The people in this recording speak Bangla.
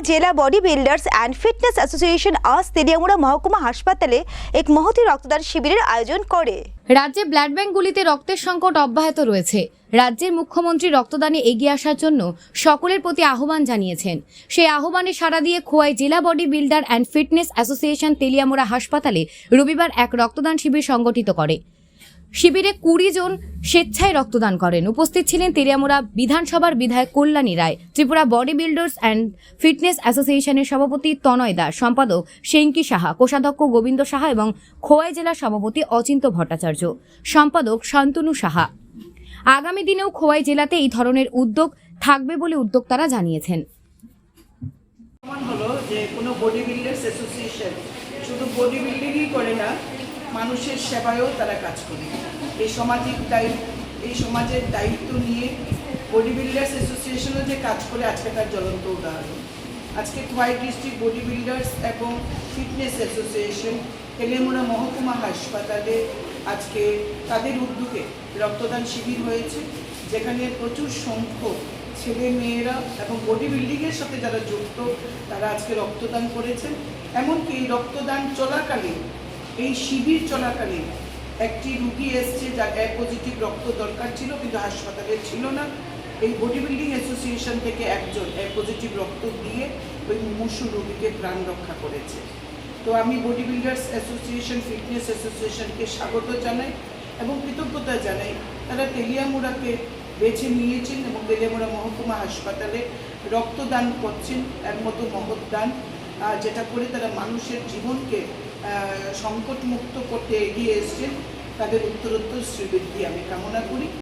খোয়াই জেলা body builders and fitness association আজ তেলিয়ামুড়া মহকুমা হাসপাতালে এক মহতি রক্তদান শিবিরের আয়োজন করে। রাজ্যে ব্লাড ব্যাঙ্কগুলিতে রক্তের সংকট অব্যাহত রয়েছে। রাজ্যের মুখ্যমন্ত্রী রক্তদানে এগিয়ে আসার জন্য সকলের প্রতি আহ্বান জানিয়েছেন। সেই আহ্বানে সাড়া দিয়ে খোয়াই জেলা body builder and fitness association Teliamura হাসপাতালে রবিবার এক রক্তদান শিবির সংগঠিত করে। শিবিরে কুড়ি জন স্বেচ্ছায় রক্তদান করেন। উপস্থিত ছিলেন তেলিয়ামুড়া বিধানসভার বিধায়ক Kalyani Roy, Tripura body builders and fitness অ্যাসোসিয়েশনের সভাপতি তনয় দাস, সম্পাদক সেঙ্কি সাহা, কোষাধ্যক্ষ গোবিন্দ সাহা এবং খোয়াই জেলার সভাপতি অচিন্ত ভট্টাচার্য, সম্পাদক শান্তনু সাহা। আগামী দিনেও খোয়াই জেলাতে এই ধরনের উদ্যোগ থাকবে বলে উদ্যোক্তারা জানিয়েছেন। শুধু বডি বিল্ডিংই করে না মানুষের সেবায়ও তারা কাজ করে। এই সামাজিক দায়িত্ব, এই সমাজের দায়িত্ব নিয়ে বডি বিল্ডার্স অ্যাসোসিয়েশনও যে কাজ করে, আজকে তার জ্বলন্ত উদাহরণ। আজকে খোয়াই ডিস্ট্রিক্ট বডি বিল্ডার্স এবং ফিটনেস অ্যাসোসিয়েশন তেলেমুড়া মহকুমা হাসপাতালে আজকে তাদের উদ্যোগে রক্তদান শিবির হয়েছে, যেখানে প্রচুর সংখ্যক ছেলে মেয়েরা এবং বডি বিল্ডিংয়ের সাথে যারা যুক্ত, তারা আজকে রক্তদান করেছেন। এমনকি রক্তদান চলাকালীন এই শিবির চলাকালীন একটি রুগী এসছে যার এ পজিটিভ রক্ত দরকার ছিল কিন্তু হাসপাতালে ছিল না। এই বডি বিল্ডিং অ্যাসোসিয়েশন থেকে একজন এ পজিটিভ রক্ত দিয়ে ওই মুমূর্ষু রোগীকে প্রাণ রক্ষা করেছে। তো আমি বডি বিল্ডার্স অ্যাসোসিয়েশন ফিটনেস অ্যাসোসিয়েশনকে স্বাগত জানাই এবং কৃতজ্ঞতা জানাই। তারা তেলিয়ামুড়াকে বেছে নিয়েছেন এবং তেলিয়ামুড়া মহকুমা হাসপাতালে রক্তদান করছেন, এর মতো মহৎ দান যেটা করে তারা মানুষের জীবনকে সংকটমুক্ত করতে এগিয়ে এসছেন, তাদের উত্তরোত্তর শ্রীবৃদ্ধি আমি কামনা করি।